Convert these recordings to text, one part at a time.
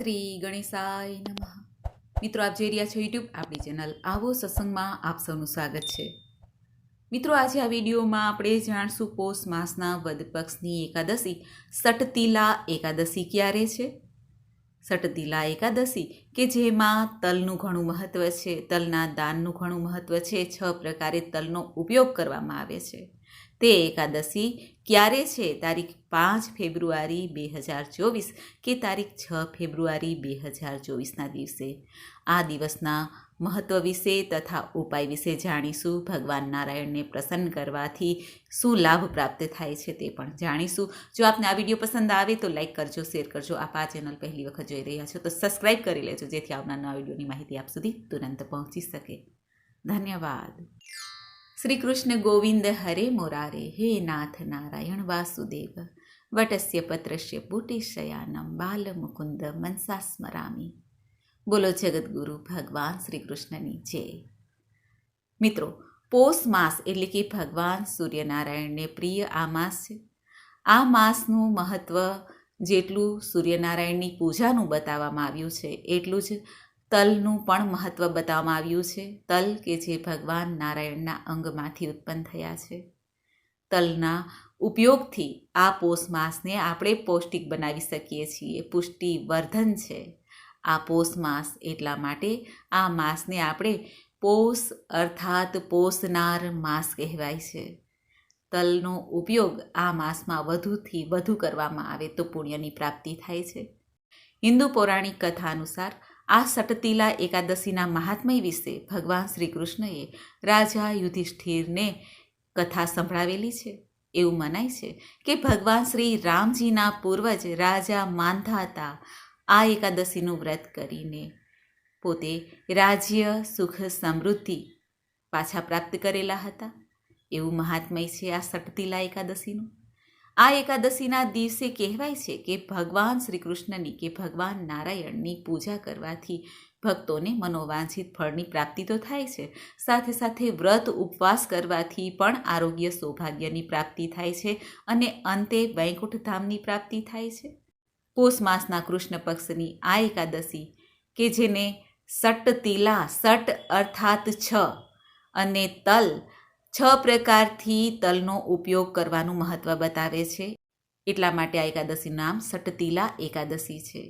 શ્રી ગણેશાય નમઃ. મિત્રો, આપ જોઈ રહ્યા છો યુટ્યુબ આપણી ચેનલ આવો સત્સંગમાં આપ સૌનું સ્વાગત છે. મિત્રો, આજે આ વિડીયોમાં આપણે જાણશું પોષ માસના વદ પક્ષની એકાદશી. સટતીલા એકાદશી ક્યારે છે? સટતીલા એકાદશી કે જેમાં તલનું ઘણું મહત્ત્વ છે, તલના દાનનું ઘણું મહત્ત્વ છે, છ પ્રકારે તલનો ઉપયોગ કરવામાં આવે છે. તે એકાદશી ક્યારે છે? તારીખ પાંચ ફેબ્રુઆરી બે હજાર ચોવીસ કે તારીખ છ ફેબ્રુઆરી બે હજાર ચોવીસના દિવસે? આ દિવસના મહત્ત્વ વિશે તથા ઉપાય વિશે જાણીશું. ભગવાન નારાયણને પ્રસન્ન કરવાથી શું લાભ પ્રાપ્ત થાય છે તે પણ જાણીશું. જો આપને આ વીડિયો પસંદ આવે તો લાઈક કરજો, શેર કરજો. આપ આ ચેનલ પહેલી વખત જોઈ રહ્યા છો તો સબસ્ક્રાઈબ કરી લેજો જેથી આવનાર નવા વિડીયોની માહિતી આપ સુધી તુરંત પહોંચી શકે. ધન્યવાદ. શ્રી કૃષ્ણ ગોવિંદ હરે મોરારે, હે નાથ નારાયણ વાસુદેવ. વટસ્ય પત્રસ્ય પુટિશયાનમ બાલ મુકુંદ મનસા સ્મરામી. બોલો જગદગુરુ ભગવાન શ્રી કૃષ્ણની જય. મિત્રો, પોષ માસ એટલે કે ભગવાન સૂર્યનારાયણને પ્રિય આ માસ છે. આ માસનું મહત્ત્વ જેટલું સૂર્યનારાયણની પૂજાનું બતાવવામાં આવ્યું છે, એટલું જ તલનું પણ મહત્ત્વ બતાવવામાં આવ્યું છે. તલ કે જે ભગવાન નારાયણના અંગમાંથી ઉત્પન્ન થયા છે. તલના ઉપયોગથી આ પોષ માસને આપણે પૌષ્ટિક બનાવી શકીએ છીએ. પુષ્ટિવર્ધન છે. આ પોષ માસ એટલા માટે આ માસને આપણે પોષ અર્થાત પોષનાર માસ કહેવાય છે. તલનો ઉપયોગ આ માસમાં વધુથી વધુ કરવામાં આવે તો પુણ્યની પ્રાપ્તિ થાય છે. હિન્દુ પૌરાણિક કથા અનુસાર આ સટતીલા એકાદશીના મહાત્મય વિશે ભગવાન શ્રી કૃષ્ણએ રાજા યુધિષ્ઠિરને કથા સંભળાવેલી છે. એવું મનાય છે કે ભગવાન શ્રી રામજીના પૂર્વજ રાજા માંધાતા આ એકાદશીનું વ્રત કરીને પોતે રાજ્ય સુખ સમૃદ્ધિ પાછા પ્રાપ્ત કરેલા હતા. એવું મહાત્મય છે આ સટતીલા એકાદશીનું. આ એકાદશીના દિવસે કહેવાય છે કે ભગવાન શ્રી કૃષ્ણની કે ભગવાન નારાયણની પૂજા કરવાથી ભક્તોને મનોવાંછિત ફળની પ્રાપ્તિ તો થાય છે. સાથે સાથે વ્રત ઉપવાસ કરવાથી પણ આરોગ્ય સૌભાગ્યની પ્રાપ્તિ થાય છે અને અંતે વૈકુંઠધામની પ્રાપ્તિ થાય છે. પોષ માસના કૃષ્ણ પક્ષની આ એકાદશી કે જેને સટ તિલા સટ અર્થાત છ અને તલ છ પ્રકારથી તલનો ઉપયોગ કરવાનું મહત્ત્વ બતાવે છે. એટલા માટે આ એકાદશીનું નામ સટતિલા એકાદશી છે.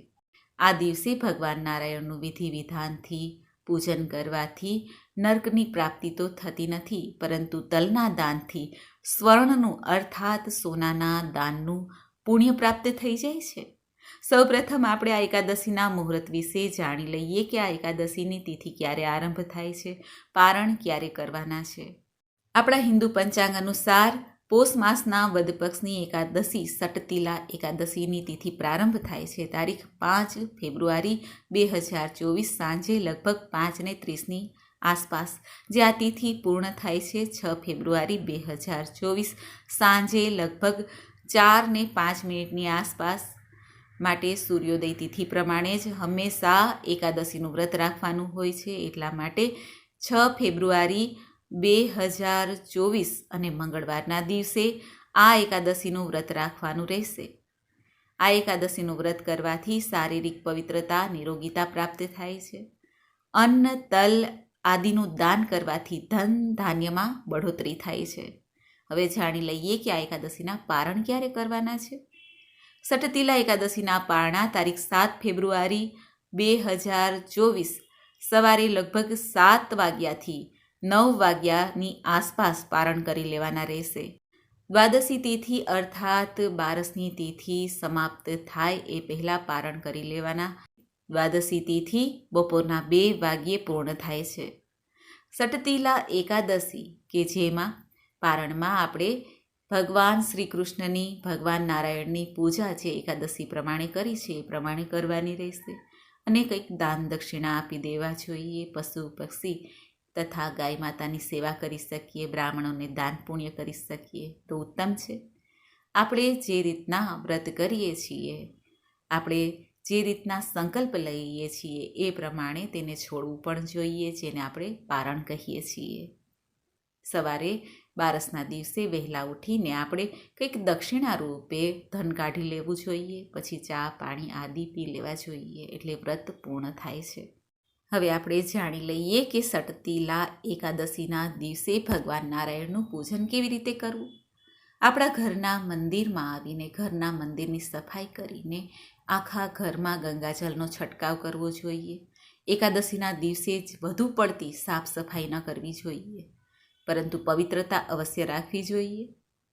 આ દિવસે ભગવાન નારાયણનું વિધિ વિધાનથી પૂજન કરવાથી નર્કની પ્રાપ્તિ તો થતી નથી, પરંતુ તલના દાનથી સ્વર્ણનું અર્થાત સોનાના દાનનું પુણ્ય પ્રાપ્ત થઈ જાય છે. સૌપ્રથમ આપણે આ એકાદશીના મુહૂર્ત વિશે જાણી લઈએ કે આ એકાદશીની તિથિ ક્યારે આરંભ થાય છે પારણ ક્યારે કરવાના છે. આપણા હિન્દુ પંચાંગ અનુસાર પોષ માસના વદ પક્ષની એકાદશી સટતિલા એકાદશીની તિથિ પ્રારંભ થાય છે. તારીખ પાંચ ફેબ્રુઆરી બે હજાર ચોવીસ સાંજે લગભગ પાંચને ત્રીસની આસપાસ. જે આ તિથિ પૂર્ણ થાય છે છ ફેબ્રુઆરી બે હજાર ચોવીસ સાંજે લગભગ ચાર ને પાંચ મિનિટની આસપાસ. માટે સૂર્યોદય તિથિ પ્રમાણે જ હંમેશા એકાદશીનું વ્રત રાખવાનું હોય છે. એટલા માટે છ ફેબ્રુઆરી બે હજાર ચોવીસ અને મંગળવારના દિવસે આ એકાદશીનું વ્રત રાખવાનું રહેશે. આ એકાદશીનું વ્રત કરવાથી શારીરિક પવિત્રતા, નિરોગીતા પ્રાપ્ત થાય છે. અન્ન, તલ આદિનું દાન કરવાથી ધન ધાન્યમાં બઢોતરી થાય છે. હવે જાણી લઈએ કે આ એકાદશીના પારણ ક્યારે કરવાના છે. સટતિલા એકાદશીના પારણા તારીખ સાત ફેબ્રુઆરી બે હજાર ચોવીસ સવારે લગભગ સાત વાગ્યાથી નવ વાગ્યાની આસપાસ પારણ કરી લેવાના રહેશે. દ્વાદશી તિથિ અર્થાત બારસની તિથિ સમાપ્ત થાય એ પહેલાં પારણ કરી લેવાના. દ્વાદશી તિથિ બપોરના બે વાગ્યે પૂર્ણ થાય છે. સટતીલા એકાદશી, કે જેમાં પારણમાં આપણે ભગવાન શ્રી કૃષ્ણની ભગવાન નારાયણની પૂજા જે એકાદશી પ્રમાણે કરી છે એ પ્રમાણે કરવાની રહેશે. અને કંઈક દાન દક્ષિણા આપી દેવા જોઈએ, પશુ, પક્ષી તથા ગાય માતાની સેવા કરી શકીએ, બ્રાહ્મણોને દાન પુણ્ય કરી શકીએ, તો ઉત્તમ છે. આપણે જે રીતના વ્રત કરીએ છીએ, આપણે જે રીતના સંકલ્પ લઈએ છીએ, એ પ્રમાણે તેને છોડવું પણ જોઈએ, જેને આપણે પારણ કહીએ છીએ. સવારે બારસના દિવસે વહેલા ઉઠીને આપણે કંઈક દક્ષિણા રૂપે ધન કાઢી લેવું જોઈએ, પછી ચા, પાણી આદિ પી લેવા જોઈએ, એટલે વ્રત પૂર્ણ થાય છે. હવે આપણે જાણી લઈએ કે સટતીલા એકાદશીના દિવસે ભગવાન નારાયણનું પૂજન કેવી રીતે કરવું? આપણા ઘરના મંદિરમાં આવીને, ઘરના મંદિરની સફાઈ કરીને આખા ઘરમાં ગંગાજળનો છંટકાવ કરવો જોઈએ. એકાદશીના દિવસે જ વધુ પડતી સાફ સફાઈ ન કરવી જોઈએ. પરંતુ પવિત્રતા અવશ્ય રાખવી જોઈએ.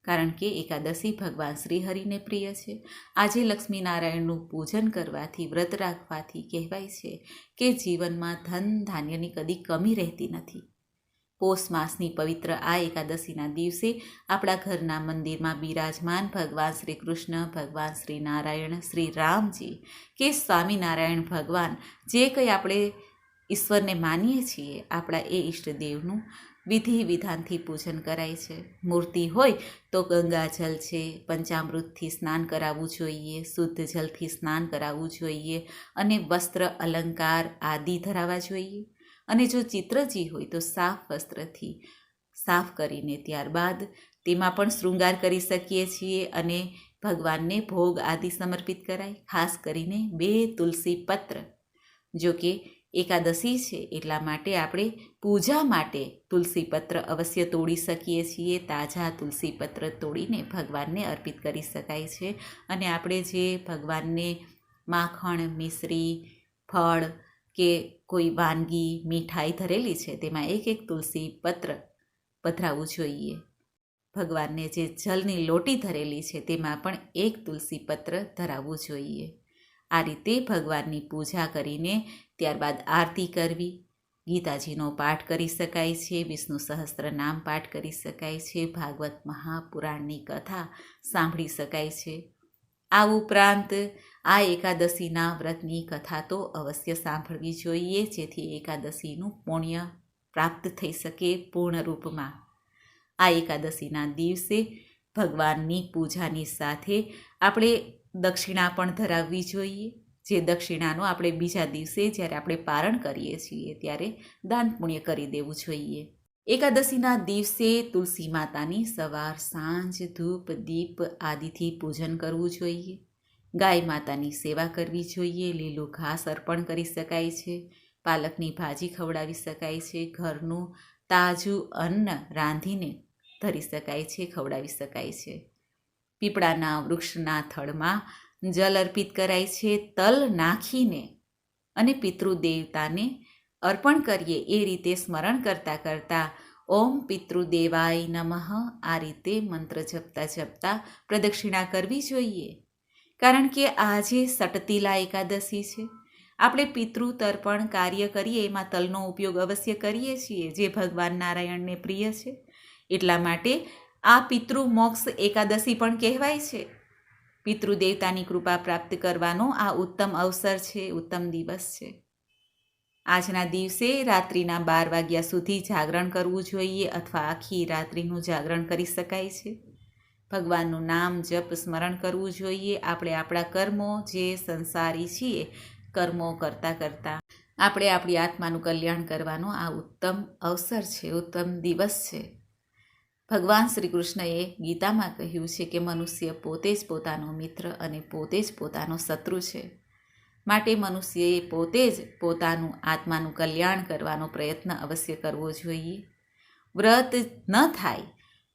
કારણ કે એકાદશી ભગવાન શ્રીહરિને પ્રિય છે. આજે લક્ષ્મીનારાયણનું પૂજન કરવાથી, વ્રત રાખવાથી કહેવાય છે કે જીવનમાં ધન ધાન્યની કદી કમી રહેતી નથી. પોષ માસની પવિત્ર આ એકાદશીના દિવસે આપણા ઘરના મંદિરમાં બિરાજમાન ભગવાન શ્રી કૃષ્ણ ભગવાન શ્રી નારાયણ શ્રી રામજી કે સ્વામિનારાયણ ભગવાન જે કંઈ આપણે ઈશ્વરને માનીએ છીએ, આપણા એ ઈષ્ટદેવનું વિધિ વિધાનથી પૂજન કરાય છે. મૂર્તિ હોય તો ગંગાજલ છે, પંચામૃતથી સ્નાન કરાવવું જોઈએ, શુદ્ધ જલથી સ્નાન કરાવવું જોઈએ અને વસ્ત્ર અલંકાર આદિ ધરાવવા જોઈએ. અને જો ચિત્રજી હોય તો સાફ વસ્ત્રથી સાફ કરીને ત્યારબાદ તેમાં પણ શૃંગાર કરી શકીએ છીએ અને ભગવાનને ભોગ આદિ સમર્પિત કરાય, ખાસ કરીને બે તુલસી પત્ર. જો કે એકાદશી છે એટલા માટે આપણે પૂજા માટે તુલસી પત્ર અવશ્ય તોડી શકીએ છીએ, તાજા તુલસી પત્ર તોડીને ભગવાનને અર્પિત કરી શકાય છે. અને આપણે જે ભગવાનને માખણ, મિશ્રી, ફળ કે કોઈ વાનગી, મીઠાઈ ધરેલી છે તેમાં એક એક તુલસી પત્ર પધરાવવું જોઈએ. ભગવાનને જે જલની લોટી ધરેલી છે તેમાં પણ એક તુલસી પત્ર ધરાવવું જોઈએ. આ રીતે ભગવાનની પૂજા કરીને ત્યારબાદ આરતી કરવી. ગીતાજીનો પાઠ કરી શકાય છે, વિષ્ણુ સહસ્ત્ર નામ પાઠ કરી શકાય છે, ભાગવત મહાપુરાણની કથા સાંભળી શકાય છે. આ ઉપરાંત આ એકાદશીના વ્રતની કથા તો અવશ્ય સાંભળવી જોઈએ, જેથી એકાદશીનું પુણ્ય પ્રાપ્ત થઈ શકે પૂર્ણ રૂપમાં આ એકાદશીના દિવસે ભગવાનની પૂજાની સાથે આપણે દક્ષિણા પણ ધરાવવી જોઈએ. જે દક્ષિણાનો આપણે બીજા દિવસે જ્યારે આપણે પારણ કરીએ છીએ ત્યારે દાન પુણ્ય કરી દેવું જોઈએ. એકાદશીના દિવસે તુલસી માતાની સવાર, સાંજ, ધૂપ, દીપ આદિથી પૂજન કરવું જોઈએ. ગાય માતાની સેવા કરવી જોઈએ. લીલું ઘાસ અર્પણ કરી શકાય છે. પાલકની ભાજી ખવડાવી શકાય છે. ઘરનું તાજું અન્ન રાંધીને ધરી શકાય છે, ખવડાવી શકાય છે. પીપળાના વૃક્ષના થડમાં જલ અર્પિત કરાય છે, તલ નાખીને અને પિતૃદેવતાને અર્પણ કરીએ એ રીતે સ્મરણ કરતાં કરતાં ઓમ પિતૃદેવાય નમઃ આ રીતે મંત્ર જપતા જપતા પ્રદક્ષિણા કરવી જોઈએ. કારણ કે આજે સટતીલા એકાદશી છે. આપણે પિતૃ તર્પણ કાર્ય કરીએ, એમાં તલનો ઉપયોગ અવશ્ય કરીએ છીએ, જે ભગવાન નારાયણને પ્રિય છે. એટલા માટે આ પિતૃ મોક્ષ એકાદશી પણ કહેવાય છે. પિતૃદેવતાની કૃપા પ્રાપ્ત કરવાનો આ ઉત્તમ અવસર છે, ઉત્તમ દિવસ છે. આજના દિવસે રાત્રિના બાર વાગ્યા સુધી જાગરણ કરવું જોઈએ અથવા આખી રાત્રિનું જાગરણ કરી શકાય છે. ભગવાનનું નામ જપ સ્મરણ કરવું જોઈએ. આપણે આપણા કર્મો જે સંસારી છીએ, કર્મો કરતાં કરતાં આપણે આપણી આત્માનું કલ્યાણ કરવાનો આ ઉત્તમ અવસર છે, ઉત્તમ દિવસ છે. ભગવાન શ્રી કૃષ્ણએ ગીતામાં કહ્યું છે કે મનુષ્ય પોતે જ પોતાનો મિત્ર અને પોતે જ પોતાનો શત્રુ છે. માટે મનુષ્યએ પોતે જ પોતાનું આત્માનું કલ્યાણ કરવાનો પ્રયત્ન અવશ્ય કરવો જોઈએ. વ્રત ન થાય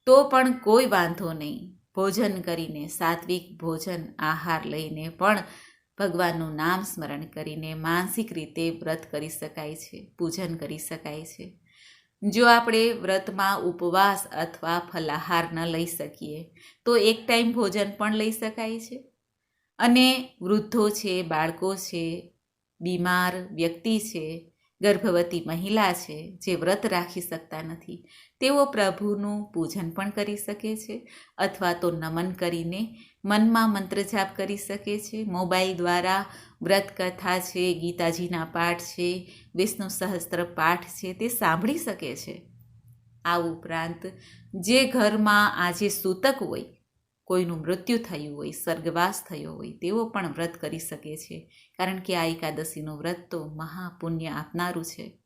તો પણ કોઈ વાંધો નહીં. ભોજન કરીને સાત્વિક ભોજન આહાર લઈને પણ ભગવાનનું નામ સ્મરણ કરીને માનસિક રીતે વ્રત કરી શકાય છે, પૂજન કરી શકાય છે. જો આપણે વ્રતમાં ઉપવાસ અથવા ફલાહાર ન લઈ શકીએ, તો એક ટાઈમ ભોજન પણ લઈ શકાય છે. અને વૃદ્ધો છે, બાળકો છે, બીમાર વ્યક્તિ છે ગર્ભવતી મહિલા છે જે વ્રત રાખી શકતા નથી. તેઓ પ્રભુનું પૂજન પણ કરી શકે છે અથવા તો નમન કરીને મનમાં મંત્ર જાપ કરી શકે છે. મોબાઈલ દ્વારા વ્રત કથા છે, ગીતાજીના પાઠ છે, વિષ્ણુ સહસ્ત્ર પાઠ છે તે સાંભળી શકે છે. આ ઉપરાંત જે ઘરમાં આજે સૂતક હોય કોઈનું મૃત્યુ થયું હોય, સ્વર્ગવાસ થયો હોય, તેઓ પણ વ્રત કરી શકે છે. કારણ કે આ એકાદશીનું વ્રત તો મહાપુણ્ય આપનારું છે.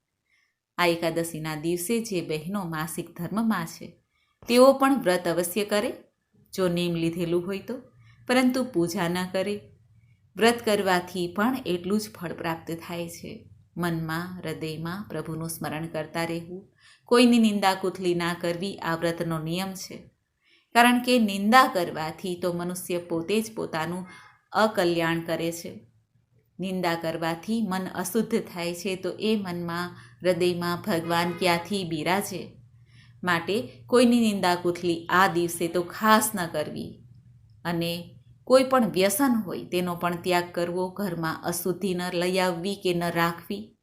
આ એકાદશીના દિવસે જે બહેનો માસિક ધર્મમાં છે, તેઓ પણ વ્રત અવશ્ય કરે, જો નેમ લીધેલું હોય તો. પરંતુ પૂજા ન કરે. વ્રત કરવાથી પણ એટલું જ ફળ પ્રાપ્ત થાય છે. મનમાં, હૃદયમાં પ્રભુનું સ્મરણ કરતા રહેવું. કોઈની નિંદા કુથલી ના કરવી આ વ્રતનો નિયમ છે. કારણ કે નિંદા કરવાથી તો મનુષ્ય પોતે જ પોતાનું અકલ્યાણ કરે છે. નિંદા કરવાથી મન અશુદ્ધ થાય છે તો એ મનમાં, હૃદયમાં ભગવાન ક્યાંથી બિરાજે માટે કોઈની નિંદા કુથલી આ દિવસે તો ખાસ ન કરવી. અને કોઈ પણ વ્યસન હોય તેનો પણ ત્યાગ કરવો ઘરમાં અશુદ્ધિ ન લઈ આવવી કે ન રાખવી.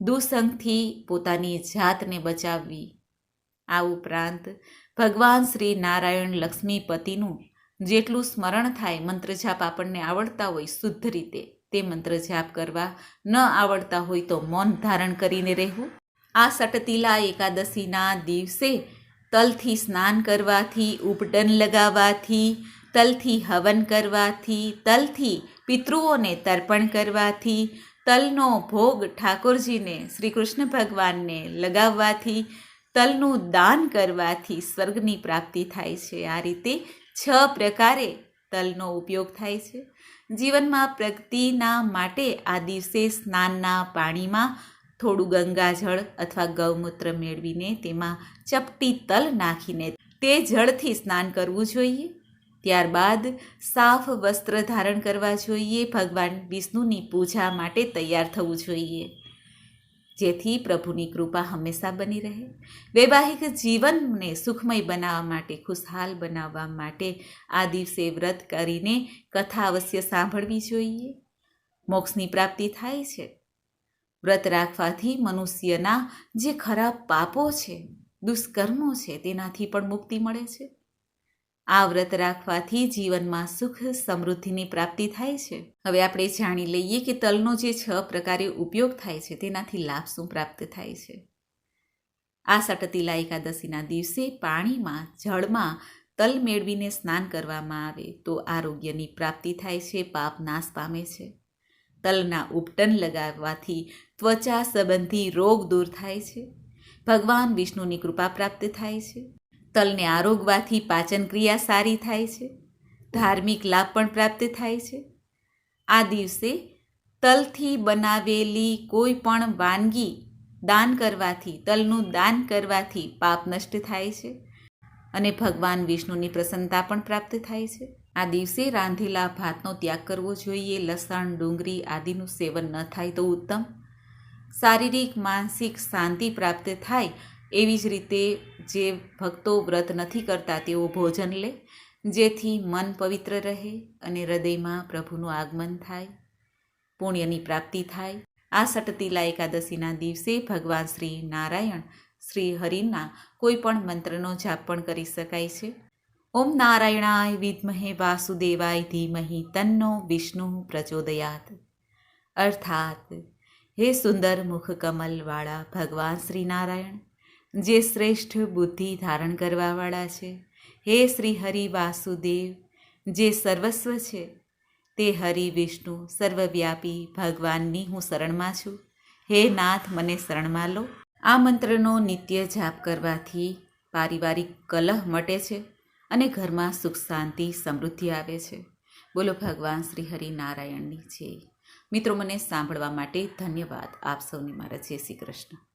દુસંગથી પોતાની જાતને બચાવવી. આ ઉપરાંત ભગવાન શ્રી નારાયણ લક્ષ્મીપતિનું જેટલું સ્મરણ થાય મંત્રજાપ આપણને આવડતા હોય શુદ્ધ રીતે, તે મંત્રજાપ કરવા ન આવડતા હોય તો મૌન ધારણ કરીને રહેવું. આ સટતીલા એકાદશીના દિવસે તલથી સ્નાન કરવાથી, ઉપડન લગાવવાથી તલથી હવન કરવાથી, તલથી પિતૃઓને તર્પણ કરવાથી, તલનો ભોગ ઠાકોરજીને, શ્રી કૃષ્ણ ભગવાનને લગાવવાથી તલનું દાન કરવાથી સ્વર્ગની પ્રાપ્તિ થાય છે. આ રીતે છ પ્રકારે તલનો ઉપયોગ થાય છે. જીવનમાં પ્રગતિના માટે આ દિવસે સ્નાનના પાણીમાં થોડું ગંગાજળ અથવા ગૌમૂત્ર મેળવીને તેમાં ચપટી તલ નાખીને તે જળથી સ્નાન કરવું જોઈએ. ત્યારબાદ સાફ વસ્ત્ર ધારણ કરવા જોઈએ. ભગવાન વિષ્ણુની પૂજા માટે તૈયાર થવું જોઈએ. જેથી પ્રભુની કૃપા હંમેશા બની રહે. વૈવાહિક જીવનને સુખમય બનાવવા માટે, ખુશહાલ બનાવવા માટે આ દિવસે વ્રત કરીને કથા અવશ્ય સાંભળવી જોઈએ. મોક્ષની પ્રાપ્તિ થાય છે. વ્રત રાખવાથી મનુષ્યના જે ખરાબ પાપો છે, દુષ્કર્મો છે, તેનાથી પણ મુક્તિ મળે છે. આ વ્રત રાખવાથી જીવનમાં સુખ સમૃદ્ધિની પ્રાપ્તિ થાય છે. હવે આપણે જાણી લઈએ કે તલનો જે છ પ્રકારે ઉપયોગ થાય છે, તેનાથી લાભ શું પ્રાપ્ત થાય છે? આ સટતિલા એકાદશીના દિવસે પાણીમાં, જળમાં તલ મેળવીને સ્નાન કરવામાં આવે તો આરોગ્યની પ્રાપ્તિ થાય છે, પાપ નાશ પામે છે. તલના ઉપટન લગાવવાથી ત્વચા સંબંધી રોગ દૂર થાય છે. ભગવાન વિષ્ણુની કૃપા પ્રાપ્ત થાય છે. તલને આરોગવાથી પાચન ક્રિયા સારી થાય છે. ધાર્મિક લાભ પણ પ્રાપ્ત થાય છે. આ દિવસે તલથી બનાવેલી કોઈ પણ વાનગી દાન કરવાથી, તલનું દાન કરવાથી પાપ નષ્ટ થાય છે અને ભગવાન વિષ્ણુની પ્રસન્નતા પણ પ્રાપ્ત થાય છે. આ દિવસે રાંધેલા ભાતનો ત્યાગ કરવો જોઈએ, લસણ, ડુંગળી આદિનું સેવન ન થાય તો ઉત્તમ. શારીરિક, માનસિક શાંતિ પ્રાપ્ત થાય એવી જ રીતે જે ભક્તો વ્રત નથી કરતા તેઓ ભોજન લે, જેથી મન પવિત્ર રહે અને હૃદયમાં પ્રભુનું આગમન થાય, પુણ્યની પ્રાપ્તિ થાય. આ સટતીલા એકાદશીના દિવસે ભગવાન શ્રી નારાયણ શ્રી હરિના કોઈ પણ મંત્રનો જાપ પણ કરી શકાય છે. ઓમ નારાયણાય વિદ્મહે વાસુદેવાય ધીમહી તન્નો વિષ્ણુ પ્રચોદયાત. અર્થાત, હે સુંદર મુખ કમલવાળા ભગવાન શ્રી નારાયણ જે શ્રેષ્ઠ બુદ્ધિ ધારણ કરવાવાળા છે. હે શ્રી હરિ વાસુદેવ, જે સર્વસ્વ છે, તે હરિ વિષ્ણુ સર્વવ્યાપી ભગવાનની હું શરણમાં છું. હે નાથ, મને શરણમાં લો. આ મંત્રનો નિત્ય જાપ કરવાથી પારિવારિક કલહ મટે છે અને ઘરમાં સુખ, શાંતિ, સમૃદ્ધિ આવે છે. બોલો ભગવાન શ્રી હરિ નારાયણની જય. મિત્રો, મને સાંભળવા માટે ધન્યવાદ. આપ સૌની મારા જય શ્રી કૃષ્ણ.